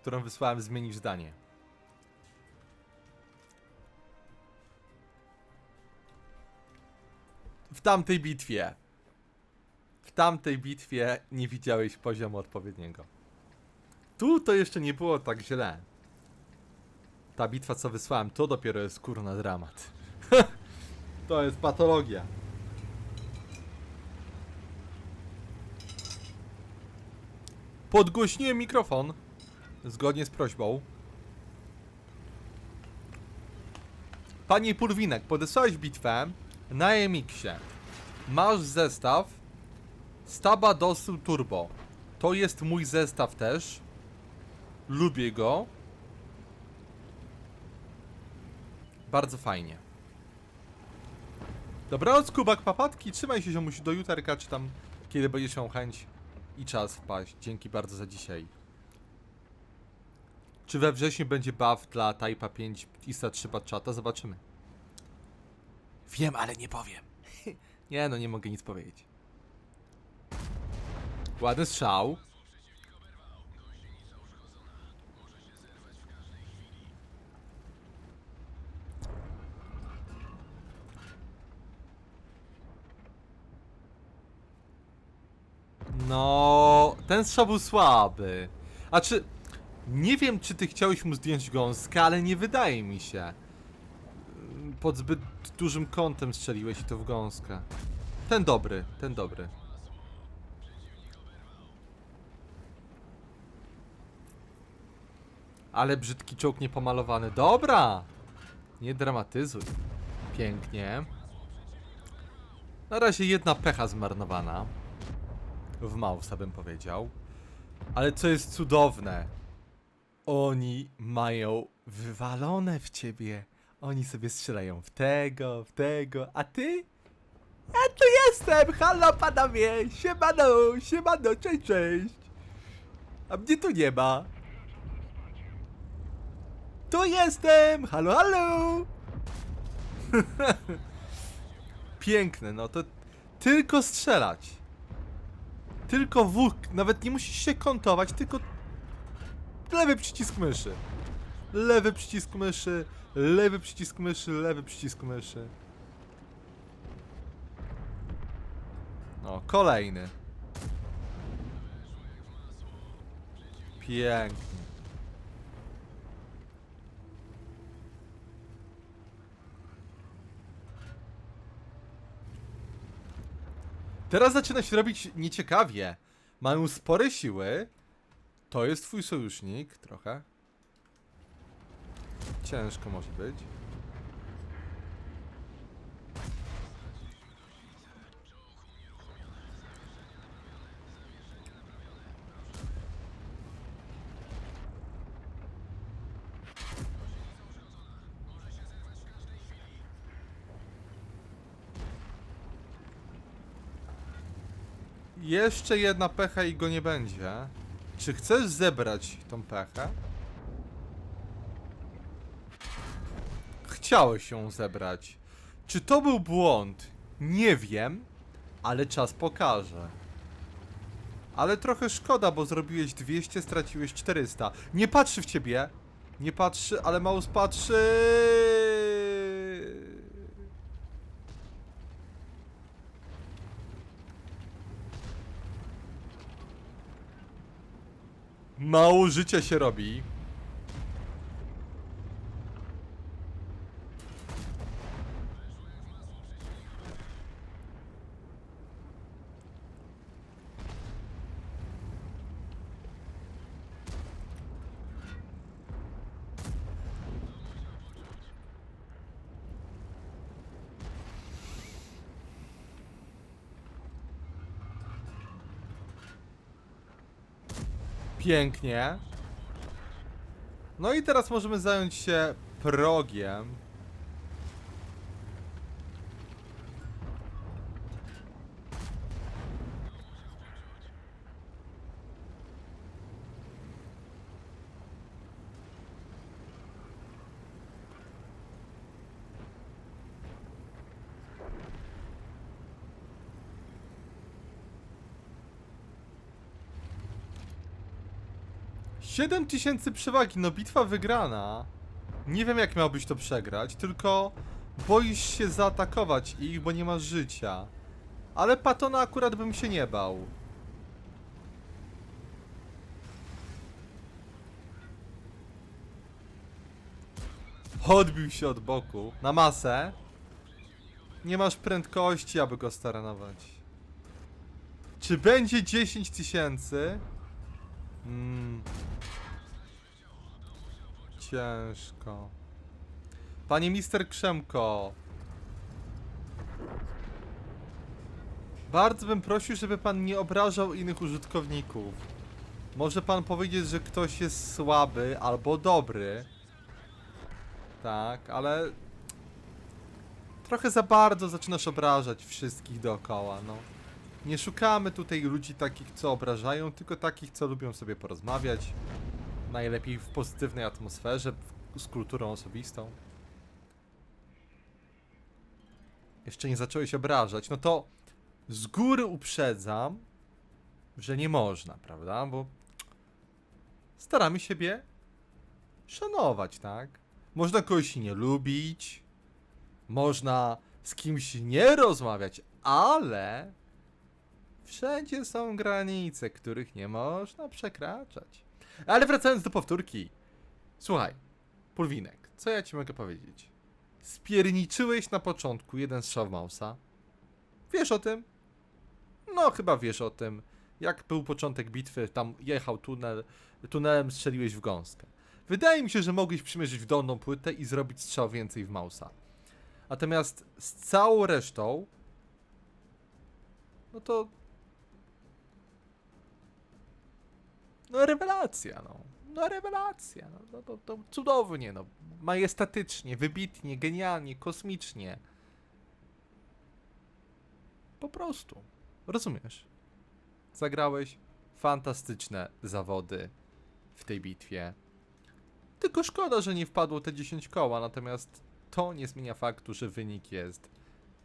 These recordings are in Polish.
którą wysłałem zmienić zdanie. W tamtej bitwie. W tamtej bitwie nie widziałeś poziomu odpowiedniego. Tu to jeszcze nie było tak źle. Ta bitwa, co wysłałem, to dopiero jest kurna dramat. to jest patologia. Podgłośniłem mikrofon. Zgodnie z prośbą. Panie Purwinek, podesłałeś bitwę na MX-ie. Masz zestaw Staba Dosu Turbo. To jest mój zestaw też. Lubię go. Bardzo fajnie. Dobranoc, Kubak Papatki. Trzymaj się, ziomuś, do jutarka, czy tam kiedy będziesz miał chęć i czas wpaść. Dzięki bardzo za dzisiaj. Czy we wrześniu będzie buff dla Type'a 5 i 3 Chata? Zobaczymy. Wiem, ale nie powiem. nie no, nie mogę nic powiedzieć. Ładny strzał. No, ten strzał był słaby. A czy... Nie wiem, czy ty chciałeś mu zdjąć gąskę, ale nie wydaje mi się. Pod zbyt dużym kątem strzeliłeś i to w gąskę. Ten dobry, ten dobry. Ale brzydki czołg niepomalowany. Dobra! Nie dramatyzuj. Pięknie. Na razie jedna pecha zmarnowana. W Mausa bym powiedział. Ale co jest cudowne, oni mają wywalone w ciebie. Oni sobie strzelają w tego, w tego, a ty? Ja tu jestem! Halo panowie! Siemano, siemano, cześć, cześć! A mnie tu nie ma. Tu jestem! Halo, halo! Piękne, no to tylko strzelać. Tylko W, nawet nie musisz się kontować, tylko lewy przycisk myszy. Lewy przycisk myszy, lewy przycisk myszy, lewy przycisk myszy. O, kolejny. Pięknie. Teraz zaczyna się robić nieciekawie. Mają spore siły. To jest twój sojusznik, trochę. Ciężko może być. Jeszcze jedna pecha i go nie będzie. Czy chcesz zebrać tą pechę? Chciałeś ją zebrać. Czy to był błąd? Nie wiem, ale czas pokaże. Ale trochę szkoda, bo zrobiłeś 200, straciłeś 400. Nie patrzy w ciebie. Nie patrzy, ale Maus patrzy. Mało życia się robi. Pięknie. No i teraz możemy zająć się progiem. 7000 przewagi, no bitwa wygrana. Nie wiem jak miałbyś to przegrać, tylko boisz się zaatakować ich, bo nie masz życia. Ale Patona akurat bym się nie bał. Odbił się od boku. Na masę. Nie masz prędkości, aby go staranować. Czy będzie 10 tysięcy? Mm. Ciężko. Panie mister Krzemko. Bardzo bym prosił, żeby pan nie obrażał innych użytkowników. Może pan powiedzieć, że ktoś jest słaby albo dobry. Tak, ale trochę za bardzo zaczynasz obrażać wszystkich dookoła, no. Nie szukamy tutaj ludzi takich, co obrażają, tylko takich, co lubią sobie porozmawiać. Najlepiej w pozytywnej atmosferze, z kulturą osobistą. Jeszcze nie zacząłeś obrażać, no to z góry uprzedzam, że nie można, prawda? Bo staramy siebie szanować, tak? Można kogoś nie lubić, można z kimś nie rozmawiać, ale wszędzie są granice, których nie można przekraczać. Ale wracając do powtórki. Słuchaj, Pulwinek, co ja ci mogę powiedzieć? Spierniczyłeś na początku jeden strzał Mausa. Wiesz o tym? No, chyba wiesz o tym. Jak był początek bitwy, tam jechał tunel, tunelem strzeliłeś w gąskę. Wydaje mi się, że mogłeś przymierzyć w dolną płytę i zrobić strzał więcej w Mausa. Natomiast z całą resztą, no to. No, rewelacja, no. No, rewelacja, no. no to, to cudownie, no. Majestatycznie, wybitnie, genialnie, kosmicznie. Po prostu. Rozumiesz? Zagrałeś fantastyczne zawody w tej bitwie. Tylko szkoda, że nie wpadło te 10 koła, natomiast to nie zmienia faktu, że wynik jest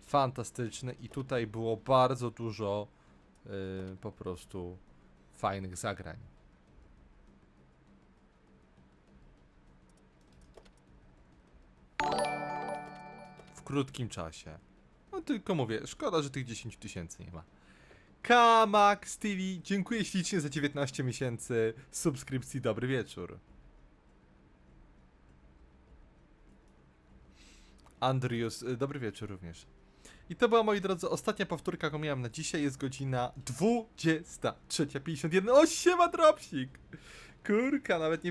fantastyczny i tutaj było bardzo dużo yy, po prostu fajnych zagrań. Krótkim czasie. No tylko mówię, szkoda, że tych 10 tysięcy nie ma. Kamax TV, dziękuję ślicznie za 19 miesięcy subskrypcji. Dobry wieczór. Andrius, y, dobry wieczór również. I to była, moi drodzy, ostatnia powtórka, jaką miałem na dzisiaj. Jest godzina 23.51. O, siema, dropsik! Kurka, nawet nie